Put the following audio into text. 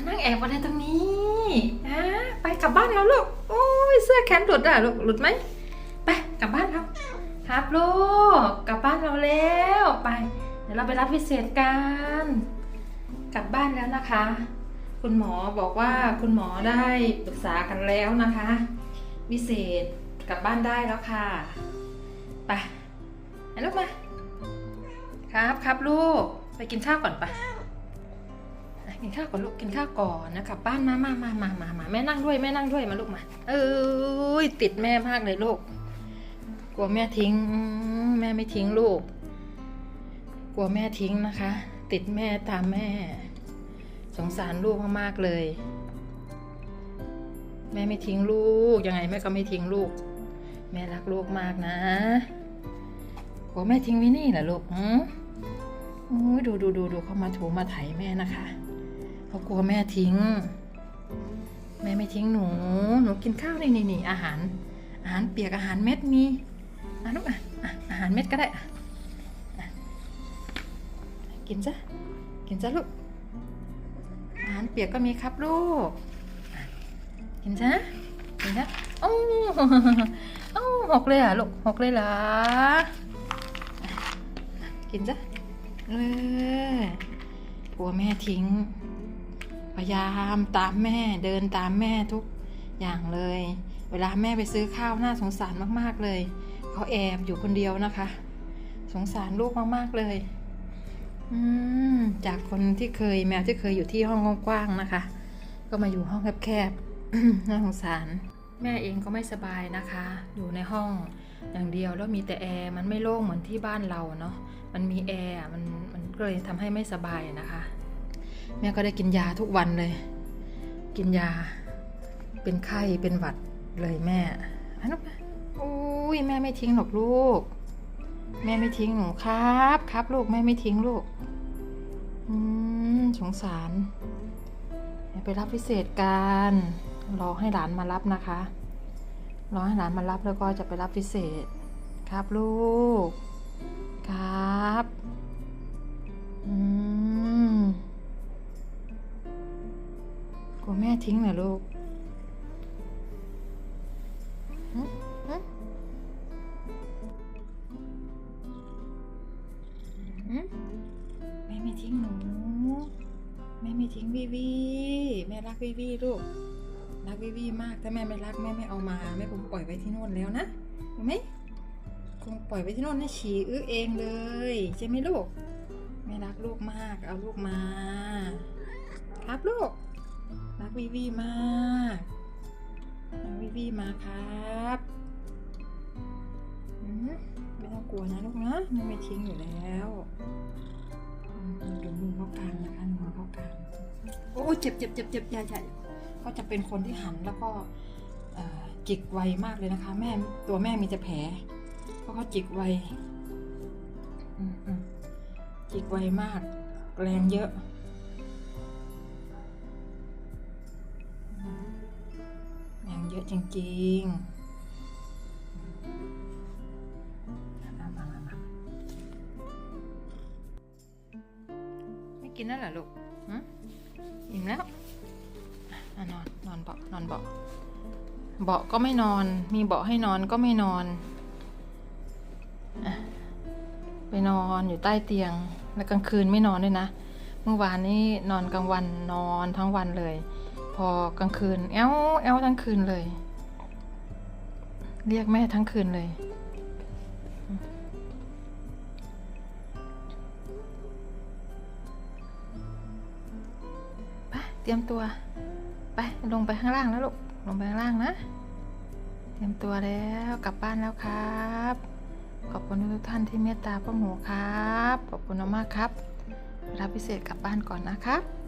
มานั่งแอบอะไรตรงนี้ฮะไปกลับบ้านแล้วลูก โอ้ยเสื้อแขนหลุดอะลูกหลุดไหม ไปกลับบ้านแล้วครับลูกกลับบ้านเราแล้วไป เดี๋ยวเราไปรับพิเศษกัน กลับบ้านแล้วนะคะ คุณหมอบอกว่าคุณหมอได้ปรึกษากันแล้วนะคะวิเศษกลับบ้านได้แล้วค่ะ ไปไหนลูกมา ครับครับลูก ไปกินข้าวก่อนไป กินข้าวก่อนลูกกินข้าวก่อนนะกลับบ้านมามามามามามาแม่นั่งด้วยแม่นั่งด้วยมาลูกมาเอ้ยติดแม่มากเลยลูกกลัวแม่ทิ้งแม่ไม่ทิ้งลูก กลัวแม่ทิ้งนะคะ ติดแม่ตามแม่ สงสารลูกมากๆเลย แม่ไม่ทิ้งลูกยังไงแม่ก็ไม่ทิ้งลูก แม่รักลูกมากนะกลัวแม่ทิ้งวินี่เหรอลูกหืมโอ้ดูดูดูดูเขามาถูมาไถแม่นะคะ เขากลัวแม่ทิ้ง แม่ไม่ทิ้งหนู หนูกินข้าวนี่นี่นี่อาหาร อาหารเปียกอาหารเม็ดมีอะลูกอะอาหารเม็ดก็ได้อะกินซะกินซะลูกอาหารเปียกก็มีครับลูกกินซะกินซะโอ้โอ้หกเลยอะลูกหกเลยเหรอกินซะเออกลัวแม่ทิ้ง พยายามตามแม่เดินตามแม่ทุกอย่างเลย เวลาแม่ไปซื้อข้าวน่าสงสารมากๆเลยเขาแอบอยู่คนเดียวนะคะ สงสารลูกมากๆเลย อืมจากคนที่เคยแมวที่เคยอยู่ที่ห้องกว้างๆนะคะ ก็มาอยู่ห้องแคบๆน่าสงสาร แม่เองก็ไม่สบายนะคะ อยู่ในห้องอย่างเดียวแล้วมีแต่แอร์มันไม่โล่งเหมือนที่บ้านเราเนาะมันมีแอร์มันมันก็เลยทำให้ไม่สบายนะคะ แม่ก็ได้กินยาทุกวันเลย กินยา เป็นไข้เป็นหวัดเลยแม่อันนู้นะอุ้ยแม่ไม่ทิ้งหรอกลูก แม่ไม่ทิ้งหนูครับ ครับ ลูกแม่ไม่ทิ้งลูก อืมสงสารไปรับพิเศษกันรอให้หลานมารับนะคะรอให้หลานมารับแล้วก็จะไปรับพิเศษ ครับลูก ทิ้งเหรอลูกแม่ไม่ทิ้งหนู แม่ไม่ทิ้งวิวี แม่รักวิวีลูก รักวิวีมาก ถ้าแม่ไม่รักแม่ไม่เอามา แม่คงปล่อยไว้ที่โน่นแล้วนะเห็นไหมคงปล่อยไว้ที่โน่นนะฉี่อื้อเองเลยใช่ไหมลูก แม่รักลูกมาก เอาลูกมา ครับลูก รักวิวีมากรักวิวีมาครับอืมไม่ต้องกลัวนะลูกนะแม่ไม่ทิ้งอยู่แล้วอืมดูมือเขากลางนะคะดูมือเขากลางโอ้เจ็บเจ็บเจ็บเจ็บใหญ่ใหญ่ก็จะเป็นคนที่หันแล้วก็จิกไวมากเลยนะคะ แม่ตัวแม่มีแต่แผลเพราะเขาจิกไวจิกไวมาก แรงเยอะ อะจริงๆมามามาไม่กินแล้วเหรอลูกอิ่มแล้วนอนนอนเบาะนอนเบาะเบาะก็ไม่นอน มีเบาะให้นอนก็ไม่นอนไปนอนอยู่ใต้เตียง แล้วกลางคืนไม่นอนด้วยนะ เมื่อวานนี้นอนกลางวันนอนทั้งวันเลย อกลางคืน แอวแอวทั้งคืนเลย เรียกแม่ทั้งคืนเลย ไป เตรียมตัว ไป ลงไปข้างล่างแล้วลูก ลงไปข้างล่างนะ เตรียมตัวแล้ว กลับบ้านแล้วครับ ขอบคุณทุกท่านที่เมตตาพ่อหมูครับ ขอบคุณมากๆครับรับพิเศษกลับบ้านก่อนนะครับ